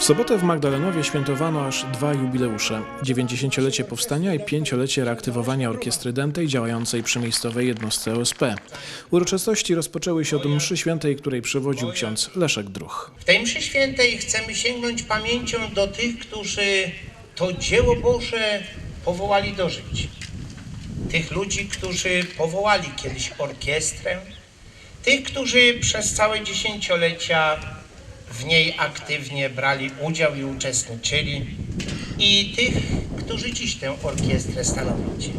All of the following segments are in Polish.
W sobotę w Magdalenowie świętowano aż dwa jubileusze. 90-lecie powstania i 5-lecie reaktywowania orkiestry dętej działającej przy miejscowej jednostce OSP. Uroczystości rozpoczęły się od mszy świętej, której przewodził ksiądz Leszek Druch. W tej mszy świętej chcemy sięgnąć pamięcią do tych, którzy to dzieło Boże powołali do życia. Tych ludzi, którzy powołali kiedyś orkiestrę, tych, którzy przez całe dziesięciolecia w niej aktywnie brali udział i uczestniczyli i tych, którzy dziś tę orkiestrę stanowicie.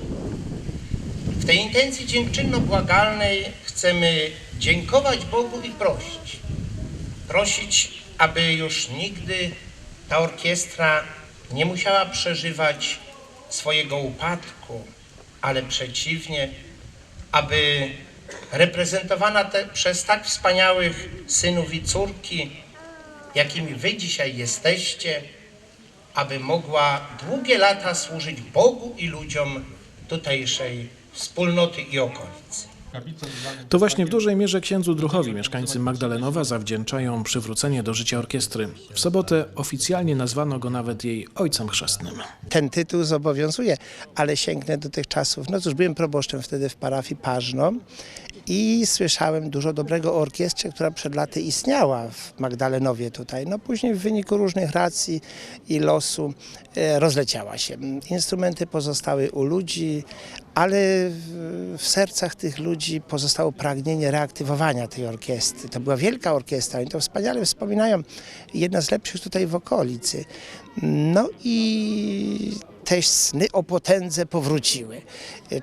W tej intencji dziękczynno-błagalnej chcemy dziękować Bogu i prosić. Prosić, aby już nigdy ta orkiestra nie musiała przeżywać swojego upadku, ale przeciwnie, aby reprezentowana te, przez tak wspaniałych synów i córki, jakimi wy dzisiaj jesteście, aby mogła długie lata służyć Bogu i ludziom tutejszej wspólnoty i okolicy. To właśnie w dużej mierze księdzu Druchowi mieszkańcy Magdalenowa zawdzięczają przywrócenie do życia orkiestry. W sobotę oficjalnie nazwano go nawet jej ojcem chrzestnym. ten tytuł zobowiązuje, ale sięgnę do tych czasów. No cóż, byłem proboszczem wtedy w parafii Parzno i słyszałem dużo dobrego o orkiestrze, która przed laty istniała w Magdalenowie tutaj. No później w wyniku różnych racji i losu e, rozleciała się. Instrumenty pozostały u ludzi, ale w, sercach tych ludzi pozostało pragnienie reaktywowania tej orkiestry. To była wielka orkiestra, oni to wspaniale wspominają. Jedna z lepszych tutaj w okolicy. No i te sny o potędze powróciły.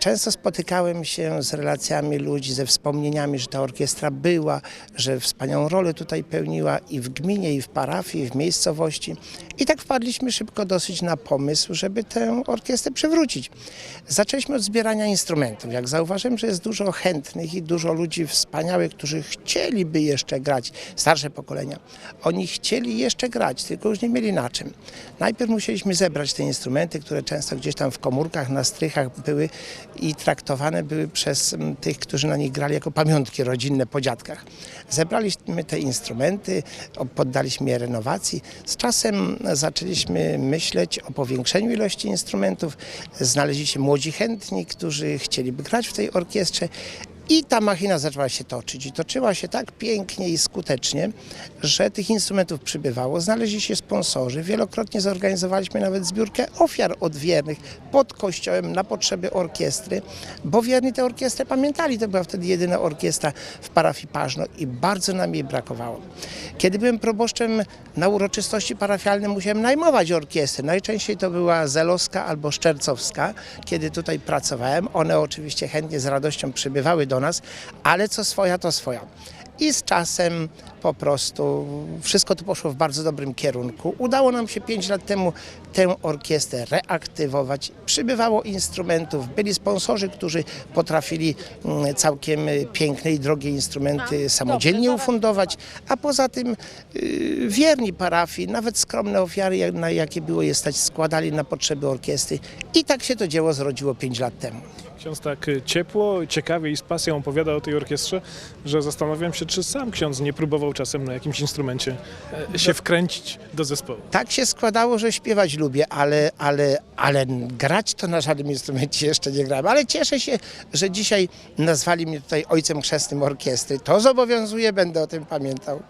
Często spotykałem się z relacjami ludzi, ze wspomnieniami, że ta orkiestra była, że wspaniałą rolę tutaj pełniła i w gminie, i w parafii, i w miejscowości. I tak wpadliśmy szybko dosyć na pomysł, żeby tę orkiestrę przywrócić. Zaczęliśmy od zbierania instrumentów. Jak zauważyłem, że jest dużo chętnych i dużo ludzi wspaniałych, którzy chcieliby jeszcze grać, starsze pokolenia. Oni chcieli jeszcze grać, tylko już nie mieli na czym. Najpierw musieliśmy zebrać te instrumenty, które często gdzieś tam w komórkach, na strychach były i traktowane były przez mm, tych, którzy na nich grali jako pamiątki rodzinne po dziadkach. Zebraliśmy te instrumenty, poddaliśmy je renowacji. Z czasem zaczęliśmy myśleć o powiększeniu ilości instrumentów. Znaleźli się młodzi chętni, którzy chcieliby grać w tej orkiestrze. I ta machina zaczęła się toczyć. I toczyła się tak pięknie i skutecznie, że tych instrumentów przybywało. Znaleźli się sponsorzy. Wielokrotnie zorganizowaliśmy nawet zbiórkę ofiar odwiernych pod kościołem na potrzeby orkiestry, bo wierni tę orkiestrę pamiętali. To była wtedy jedyna orkiestra w parafii Parzno i bardzo nam jej brakowało. Kiedy byłem proboszczem na uroczystości parafialne, musiałem najmować orkiestrę. Najczęściej to była zelowska albo szczercowska, kiedy tutaj pracowałem. One oczywiście chętnie z radością przybywały do nas, ale co swoja, to swoja. I z czasem po prostu wszystko to poszło w bardzo dobrym kierunku. Udało nam się 5 lat temu tę orkiestrę reaktywować. Przybywało instrumentów, byli sponsorzy, którzy potrafili mm, całkiem y, piękne i drogie instrumenty samodzielnie ufundować, a poza tym y, wierni parafii, nawet skromne ofiary, na jakie było je stać, składali na potrzeby orkiestry. I tak się to dzieło zrodziło 5 lat temu. Ksiądz tak y, ciepło, ciekawie i z pasją opowiada o tej orkiestrze, że zastanawiam się, czy sam ksiądz nie próbował czasem na jakimś instrumencie e, się wkręcić do zespołu. tak się składało, że śpiewać lubię, ale, ale, ale grać to na żadnym instrumencie jeszcze nie grałem. Ale cieszę się, że dzisiaj nazwali mnie tutaj ojcem chrzestnym orkiestry. To zobowiązuje, będę o tym pamiętał.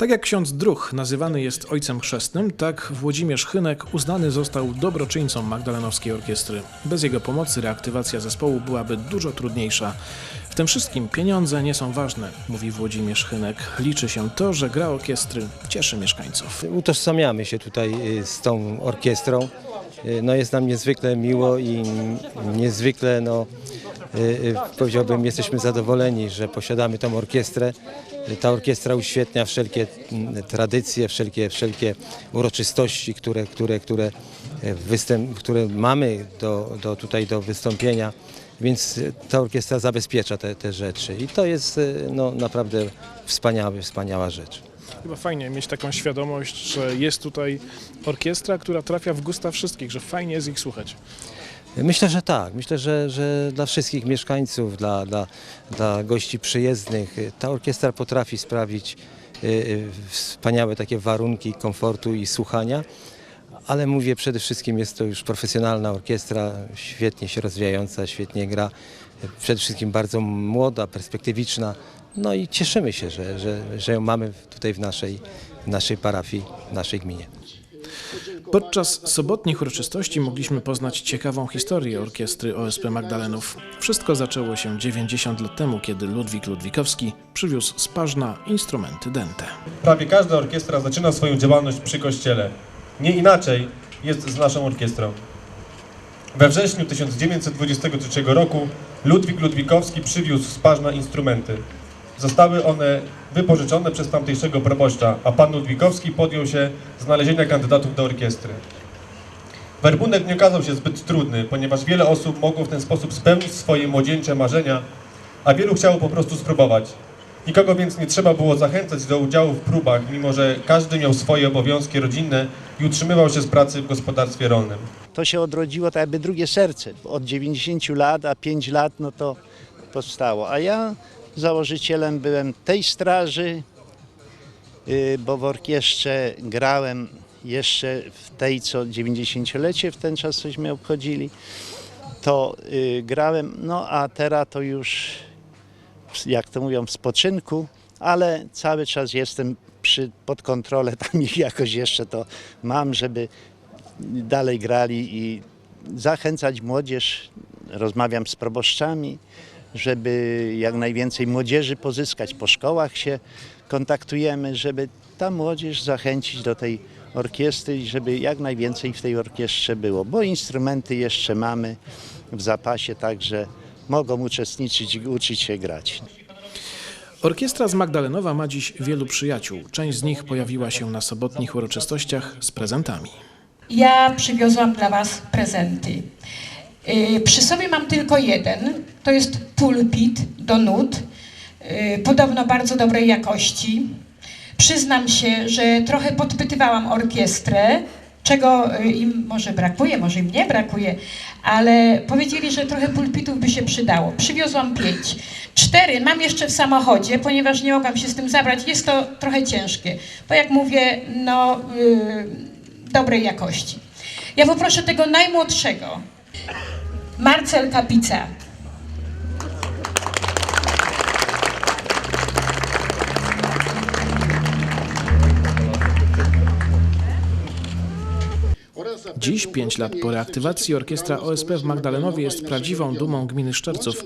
Tak jak ksiądz Druch nazywany jest ojcem chrzestnym, tak Włodzimierz Chynek uznany został dobroczyńcą Magdalenowskiej Orkiestry. Bez jego pomocy reaktywacja zespołu byłaby dużo trudniejsza. W tym wszystkim pieniądze nie są ważne, mówi Włodzimierz Chynek. Liczy się to, że gra orkiestry cieszy mieszkańców. Utożsamiamy się tutaj y, z tą orkiestrą. Y, No jest nam niezwykle miło i niezwykle, no, y, powiedziałbym, jesteśmy zadowoleni, że posiadamy tą orkiestrę. Ta orkiestra uświetnia wszelkie mm, tradycje, wszelkie, wszelkie uroczystości, które, które, które, y, występ, które mamy do, do, tutaj do wystąpienia. Więc ta orkiestra zabezpiecza te, te rzeczy i to jest y, no, naprawdę wspaniały, wspaniała rzecz. Chyba fajnie mieć taką świadomość, że jest tutaj orkiestra, która trafia w gusta wszystkich, że fajnie jest ich słuchać. Myślę, że tak. Myślę, że, że dla wszystkich mieszkańców, dla, dla, dla gości przyjezdnych y, ta orkiestra potrafi sprawić y, y, wspaniałe takie warunki komfortu i słuchania. Ale mówię, przede wszystkim jest to już profesjonalna orkiestra, świetnie się rozwijająca, świetnie gra, przede wszystkim bardzo młoda, perspektywiczna. No i cieszymy się, że, że, że ją mamy tutaj w naszej, w naszej parafii, w naszej gminie. Podczas sobotnich uroczystości mogliśmy poznać ciekawą historię orkiestry OSP Magdalenów. Wszystko zaczęło się 90 lat temu, kiedy Ludwik Ludwikowski przywiózł z Pażna instrumenty dęte. Prawie każda orkiestra zaczyna swoją działalność przy kościele. Nie inaczej jest z naszą orkiestrą. We wrześniu 1923 roku Ludwik Ludwikowski przywiózł z Pażna instrumenty. Zostały one wypożyczone przez tamtejszego proboszcza, a pan Ludwikowski podjął się znalezienia kandydatów do orkiestry. Werbunek nie okazał się zbyt trudny, ponieważ wiele osób mogło w ten sposób spełnić swoje młodzieńcze marzenia, a wielu chciało po prostu spróbować. Nikogo więc nie trzeba było zachęcać do udziału w próbach, mimo że każdy miał swoje obowiązki rodzinne i utrzymywał się z pracy w gospodarstwie rolnym. to się odrodziło tak jakby drugie serce. Od 90 lat, a 5 lat no to powstało. A ja założycielem byłem tej straży, y, bo w orkiestrze grałem jeszcze w tej, co 90-lecie w ten czas cośmy obchodzili. To y, grałem, no a teraz to już, jak to mówią, w spoczynku, ale cały czas jestem przy, pod kontrolę, tam ich jakoś jeszcze to mam, żeby dalej grali i zachęcać młodzież. Rozmawiam z proboszczami, żeby jak najwięcej młodzieży pozyskać. Po szkołach się kontaktujemy, żeby ta młodzież zachęcić do tej orkiestry i żeby jak najwięcej w tej orkiestrze było, bo instrumenty jeszcze mamy w zapasie, także mogą uczestniczyć i uczyć się grać. Orkiestra z Magdalenowa ma dziś wielu przyjaciół. Część z nich pojawiła się na sobotnich uroczystościach z prezentami. Ja przywiozłam dla Was prezenty. Yy, Przy sobie mam tylko jeden. To jest pulpit do nut. Yy, Podobno bardzo dobrej jakości. Przyznam się, że trochę podpytywałam orkiestrę, czego yy, im może brakuje, może im nie brakuje, ale powiedzieli, że trochę pulpitów by się przydało. Przywiozłam pięć. Cztery mam jeszcze w samochodzie, ponieważ nie mogłam się z tym zabrać. Jest to trochę ciężkie, bo jak mówię, no yy, dobrej jakości. Ja poproszę tego najmłodszego, Marcel Kapica. Dziś, pięć lat po reaktywacji, orkiestra OSP w Magdalenowie jest prawdziwą dumą gminy Szczerców.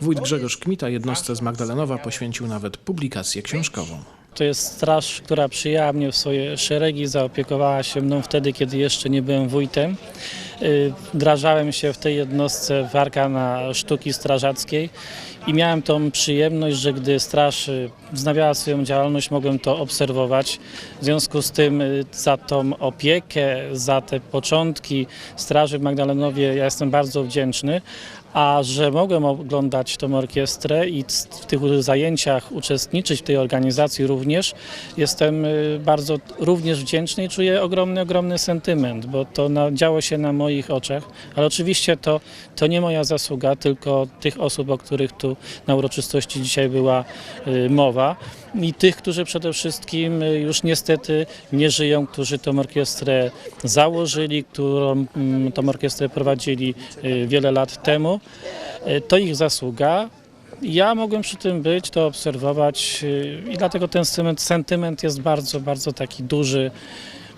Wójt Grzegorz Kmita jednostce z Magdalenowa poświęcił nawet publikację książkową. To jest straż, która przyjęła mnie w swoje szeregi, zaopiekowała się mną wtedy, kiedy jeszcze nie byłem wójtem. Y, Wdrażałem się w tej jednostce arkana sztuki strażackiej i miałem tą przyjemność, że gdy straż y, wznawiała swoją działalność, mogłem to obserwować. W związku z tym y, za tą opiekę, za te początki straży w Magdalenowie ja jestem bardzo wdzięczny. A że mogłem oglądać tą orkiestrę i w tych zajęciach uczestniczyć w tej organizacji również, jestem bardzo również wdzięczny i czuję ogromny, ogromny sentyment, bo to działo się na moich oczach, ale oczywiście to, to nie moja zasługa, tylko tych osób, o których tu na uroczystości dzisiaj była y, mowa i tych, którzy przede wszystkim y, już niestety nie żyją, którzy tą orkiestrę założyli, którą mm, tą orkiestrę prowadzili y, wiele lat temu. To ich zasługa. Ja mogłem przy tym być, to obserwować i dlatego ten sentyment jest bardzo, bardzo taki duży.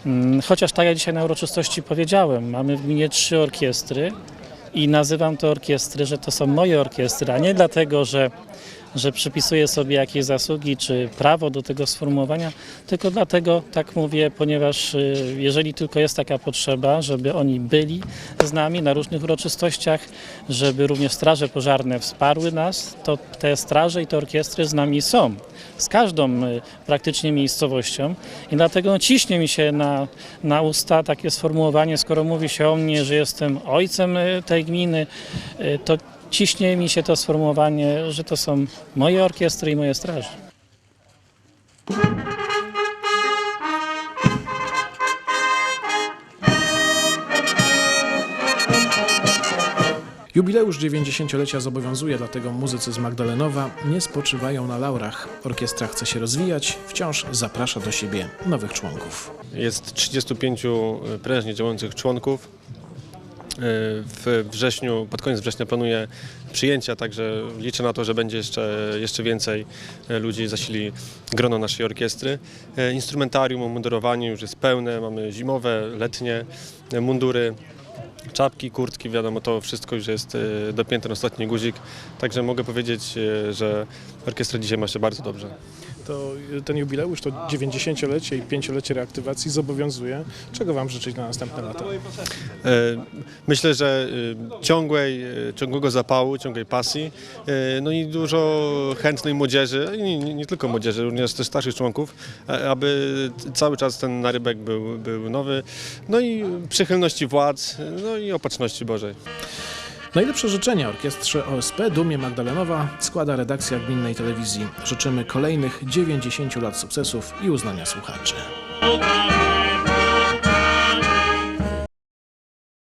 Mm, Chociaż tak jak dzisiaj na uroczystości powiedziałem, mamy w gminie trzy orkiestry i nazywam to orkiestry, że to są moje orkiestry, a nie dlatego, że że przypisuję sobie jakieś zasługi czy prawo do tego sformułowania, tylko dlatego tak mówię, ponieważ y, jeżeli tylko jest taka potrzeba, żeby oni byli z nami na różnych uroczystościach, żeby również straże pożarne wsparły nas, to te straże i te orkiestry z nami są. Z każdą y, praktycznie miejscowością i dlatego ciśnie mi się na, na usta takie sformułowanie, skoro mówi się o mnie, że jestem ojcem y, tej gminy, to ciśnie mi się to sformułowanie, że to są moje orkiestry i moje straże. Jubileusz 90-lecia zobowiązuje, dlatego muzycy z Magdalenowa nie spoczywają na laurach. Orkiestra chce się rozwijać, wciąż zaprasza do siebie nowych członków. Jest 35 prężnie działających członków. W wrześniu, pod koniec września planuję przyjęcia, także liczę na to, że będzie jeszcze, jeszcze więcej e, ludzi zasili grono naszej orkiestry. E, Instrumentarium, umundurowanie już jest pełne, mamy zimowe, letnie e, mundury, czapki, kurtki, wiadomo, to wszystko już jest dopięte na ostatni guzik, także mogę powiedzieć, że orkiestra dzisiaj ma się bardzo dobrze. To ten jubileusz, to 90-lecie i 5-lecie reaktywacji zobowiązuje. Czego Wam życzyć na następne lata? E, Myślę, że e, ciągłej, e, ciągłego zapału, ciągłej pasji, no i dużo chętnej młodzieży, nie, nie, tylko młodzieży, również też starszych członków, aby cały czas ten narybek był, był nowy, no i przychylności władz, no i opatrzności Bożej. Najlepsze życzenia orkiestrze OSP Dumie Magdalenowa składa redakcja Gminnej Telewizji. Życzymy kolejnych 90 lat sukcesów i uznania słuchaczy.